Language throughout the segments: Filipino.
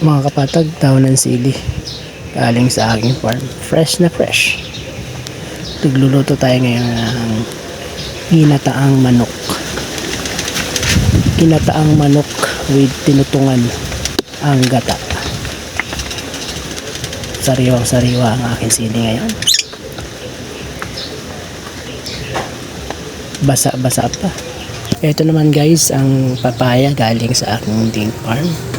mga kapatag daon ng sili. Galing sa aking farm. Fresh na fresh. Nagluluto tayo ngayon ng ginataang manok. Ginataang manok with tinutungan ang gata. Sariwang sariwa ang aking sili ngayon. Basa basa pa. Ito naman guys ang papaya galing sa aking ding farm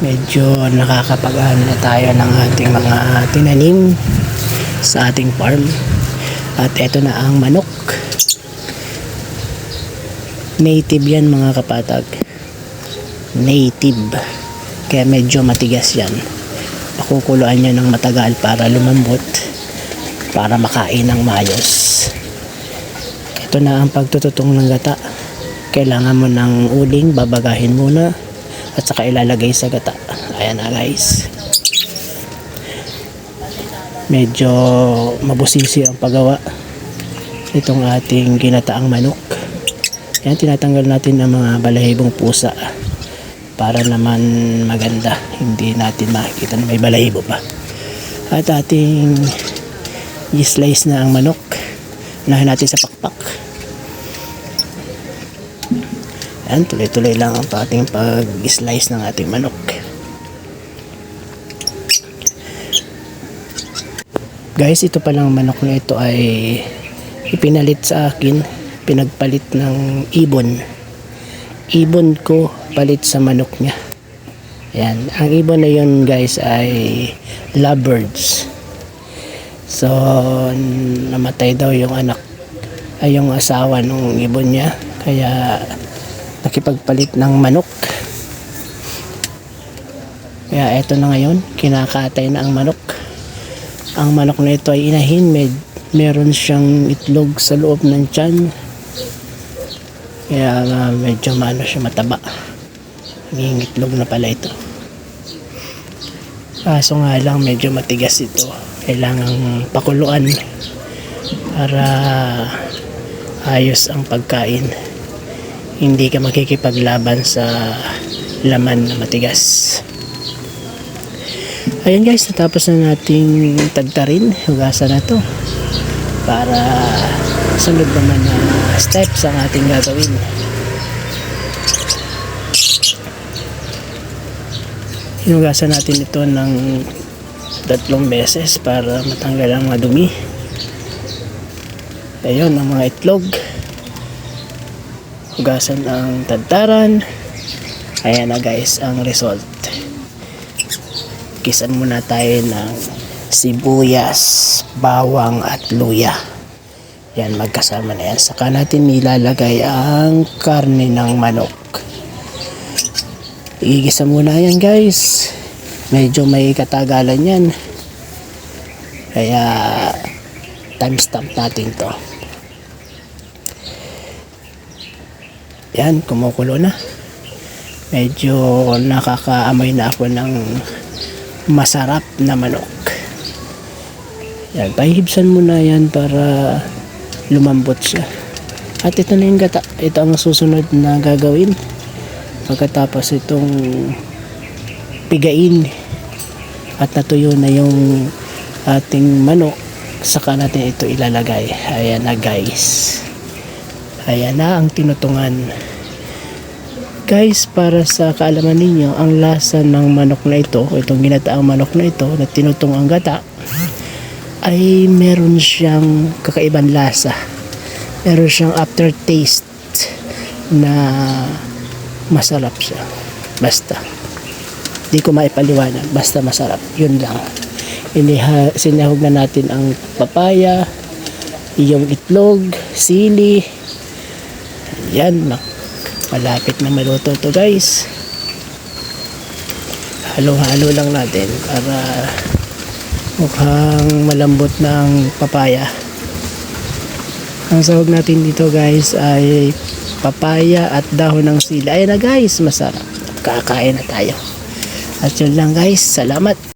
medyo nakakapag-ano na tayo ng ating mga tinanim sa ating farm. At eto na ang manok. Native yan mga kapatag. Native. Kaya medyo matigas yan. Pakukuluan nyo ng matagal para lumambot para makain ng mayos ito na ang pagtututong ng gata. Kailangan mo ng uling babagahin muna at saka ilalagay sa gata. Ayan na guys. Medyo mabusisi ang paggawa itong ating ginataang manok. Yan tinatanggal natin ang mga balahibong pusa para naman maganda. Hindi natin makikita na may balahibo pa. At ating i-slice na ang manok. Unahin natin sa pakpak yan tuloy-tuloy lang ang ating pag-slice ng ating manok. Guys ito palang manok na ito ay ipinalit sa akin pinagpalit ng ibon. Ibon ko palit sa manok niya. Yan ang ibon na yun guys ay lovebirds. So namatay daw yung anak ay yung asawa ng ibon niya. Kaya nakipagpalit ng manok. Kaya eto na ngayon kinakatay na ang manok. Ang manok na ito ay inahin med meron siyang itlog sa loob ng tiyan. Kaya uh, medyo maano siya mataba. Naging itlog na pala ito. Kaso nga lang medyo matigas ito. Kailangang pakuluan para ayos ang pagkain hindi ka makikipaglaban sa laman na matigas. Ayun guys natapos na nating tagtarin hugasan na to para sunod naman na steps ang ating gagawin. Hinugasan natin ito ng tatlong beses para matanggal ang mga dumi ayun ang mga itlog hugasan ang tadtaran ayan na guys ang result. Kisan muna tayo ng sibuyas bawang at luya. Yan magkasama na yan. Saka natin nilalagay ang karne ng manok. Igisa muna yan guys. Medyo may katagalan yan. Kaya time stamp natin to yan kumukulo na. Medyo nakakaamoy na ako ng masarap na manok. Yan pahibsan mo na yan para lumambot siya. At ito na yung gata ito ang susunod na gagawin. Pagkatapos itong pigain at natuyo na yung ating manok saka natin ito ilalagay. Ayan na guys ayan na ang tinutungan. Guys para sa kaalaman ninyo ang lasa ng manok na ito itong ginataang manok na ito na tinutong ang gata ay meron siyang kakaibang lasa. Meron siyang aftertaste na masarap siya. Basta. Di ko maipaliwanag. Basta masarap. Yun lang. Iniha, sinahog na natin ang papaya yung itlog sili yan malapit na maluto to guys halo halo lang natin para mukhang malambot ng papaya ang sahog natin dito guys ay papaya at dahon ng sili. Ayan na guys, masarap. Kakain na tayo. At yun lang guys, salamat.